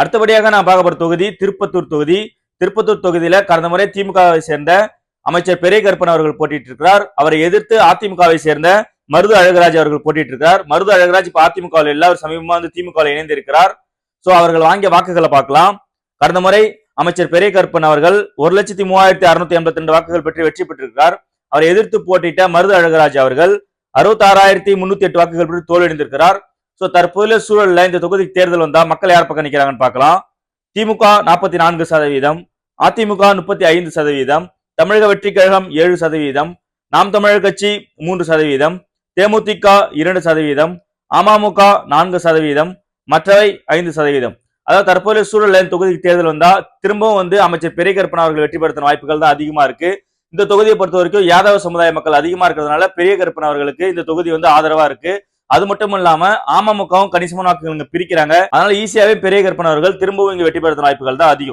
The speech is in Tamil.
அடுத்தபடியாக நான் பார்க்க போற தொகுதி திருப்பத்தூர் தொகுதி. திருப்பத்தூர் தொகுதியில கடந்த முறை திமுகவை சேர்ந்த அமைச்சர் பெரிய கருப்பன் அவர்கள் போட்டிட்டு இருக்கிறார் அவரை எதிர்த்து அதிமுகவை சேர்ந்த மருது அழகராஜ் அவர்கள் போட்டிட்டு இருக்கிறார் மருது அழகராஜ் இப்ப அதிமுகவில் இல்ல அவர் சமீபமா வந்து திமுகவில் இணைந்திருக்கிறார். சோ அவர்கள் வாங்கிய வாக்குகளை பார்க்கலாம். கடந்த முறை அமைச்சர் பெரிய கருப்பன் அவர்கள் ஒரு லட்சத்தி மூவாயிரத்தி அறுநூத்தி எண்பத்தி ரெண்டு வாக்குகள் பெற்று வெற்றி பெற்றிருக்கிறார். அவரை எதிர்த்து போட்டியிட்ட மருது அழகராஜ் அவர்கள் அறுபத்தாறாயிரத்தி முன்னூத்தி எட்டு வாக்குகள் பெற்று தோல்வியடைந்திருக்கிறார். ஸோ தற்போதைய சூழல்ல இந்த தொகுதிக்கு தேர்தல் வந்தா மக்கள் யார் பக்கம் நிற்கிறாங்கன்னு பார்க்கலாம். திமுக நாற்பத்தி நான்கு சதவீதம் அதிமுக முப்பத்தி ஐந்து சதவீதம் தமிழக வெற்றி கழகம் ஏழு சதவீதம் நாம் தமிழர் கட்சி மூன்று சதவீதம் தேமுதிக இரண்டு சதவீதம் அமமுக நான்கு சதவீதம் மற்றவை ஐந்து சதவீதம். அதாவது தற்போதைய சூழல்ல இந்த தொகுதிக்கு தேர்தல் வந்தா திரும்பவும் வந்து அமைச்சர் பெரிய கருப்பன் அவர்கள் வெற்றி பெறுத்தின வாய்ப்புகள் தான் அதிகமா இருக்கு. இந்த தொகுதியை பொறுத்த வரைக்கும் யாதவ சமுதாய மக்கள் அதிகமா இருக்கிறதுனால பெரிய கருப்பன் அவர்களுக்கு இந்த தொகுதி வந்து ஆதரவா இருக்கு. அது மட்டும் இல்லாம அமமுகவும் கணிசமான வாக்குகள் பிரிக்கிறாங்க. அதனால ஈஸியாவே பெரிய கற்பனவர்கள் திரும்பவும் இங்க வெற்றி பெறுற வாய்ப்புகள் தான் அதிகம்.